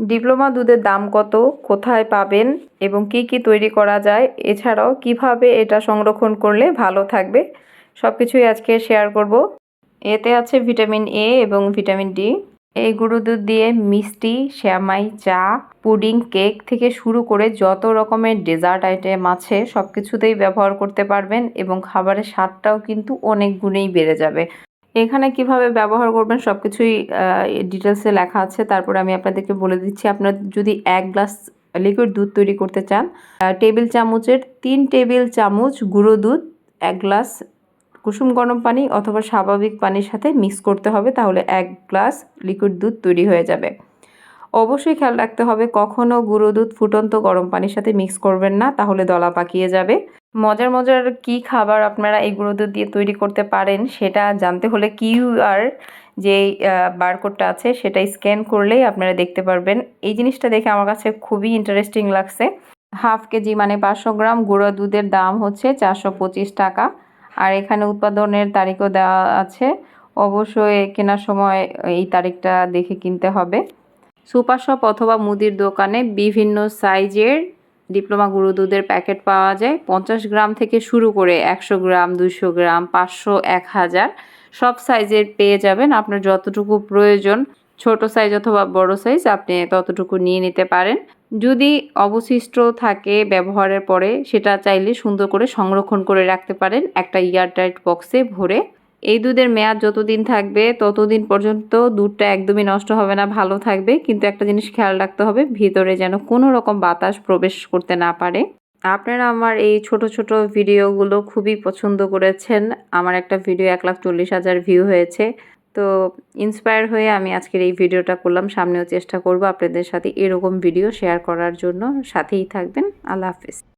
Diploma দুধের দাম কত, কোথায় পাবেন এবং কি কি তৈরি করা যায়, এছাড়াও কীভাবে এটা সংরক্ষণ করলে ভালো থাকবে সব কিছুই আজকে শেয়ার করব। এতে আছে ভিটামিন এ এবং ভিটামিন ডি এই গুঁড়ো দুধ দিয়ে মিষ্টি, শ্যামাই, চা, পুডিং, কেক থেকে শুরু করে যত রকমের ডেজার্ট আইটেম আছে সব কিছুতেই ব্যবহার করতে পারবেন এবং খাবারের স্বাদটাও কিন্তু অনেক গুণেই বেড়ে যাবে। এখানে কীভাবে ব্যবহার করবেন সব কিছুই ডিটেলসে লেখা আছে। তারপরে আমি আপনাদেরকে বলে দিচ্ছি, আপনার যদি এক গ্লাস লিকুইড দুধ তৈরি করতে চান টেবিল চামচের তিন টেবিল চামচ গুঁড়ো দুধ, এক গ্লাস কুসুম গরম পানি অথবা স্বাভাবিক পানির সাথে মিক্স করতে হবে, তাহলে এক গ্লাস লিকুইড দুধ তৈরি হয়ে যাবে। অবশ্যই খেয়াল রাখতে হবে কখনও গুঁড়ো দুধ ফুটন্ত গরম পানির সাথে মিক্স করবেন না, তাহলে দলা পাকিয়ে যাবে। মজার মজার কি খাবার আপনারা এই গুঁড়ো দুধ দিয়ে তৈরি করতে পারেন সেটা জানতে হলে কিউআর যে বারকোডটা আছে সেটা স্ক্যান করলেই আপনারা দেখতে পারবেন। এই জিনিসটা দেখে আমার কাছে খুবই ইন্টারেস্টিং লাগছে। হাফ কেজি মানে পাঁচশো গ্রাম গুঁড়ো দুধের দাম হচ্ছে চারশো পঁচিশ টাকা। আর এখানে উৎপাদনের তারিখও দেওয়া আছে। অবশ্যই কেনার সময় এই তারিখটা দেখে কিনতে হবে। সুপার শপ অথবা মুদির দোকানে বিভিন্ন সাইজের ডিপ্লোমা গুঁড়ো দুধের প্যাকেট পাওয়া যায়। পঞ্চাশ গ্রাম থেকে শুরু করে একশো গ্রাম দুশো গ্রাম, পাঁচশো, এক হাজার সব সাইজের পেয়ে যাবেন। আপনার যতটুকু প্রয়োজন, ছোট সাইজ অথবা বড় সাইজ, আপনি ততটুকু নিয়ে নিতে পারেন। যদি অবশিষ্ট থাকে ব্যবহারের পরে, সেটা চাইলে সুন্দর করে সংরক্ষণ করে রাখতে পারেন। একটা ইয়ারটাইট বক্সে ভরে এই দুধের মেয়াদ যতদিন থাকবে, ততদিন পর্যন্ত দুধটা একদমই নষ্ট হবে না, ভালো থাকবে। কিন্তু একটা জিনিস খেয়াল রাখতে হবে, ভিতরে যেন কোনো রকম বাতাস প্রবেশ করতে না পারে। আপনারা আমার এই ছোট ছোট ভিডিওগুলো খুবই পছন্দ করেছেন। আমার একটা ভিডিও এক লাখ চল্লিশ হাজার ভিউ হয়েছে। তো ইন্সপায়ার হয়ে আমি আজকের এই ভিডিওটা করলাম। সামনেও চেষ্টা করব আপনাদের সাথে এরকম ভিডিও শেয়ার করার জন্য। সাথেই থাকবেন। আল্লাহ হাফিজ।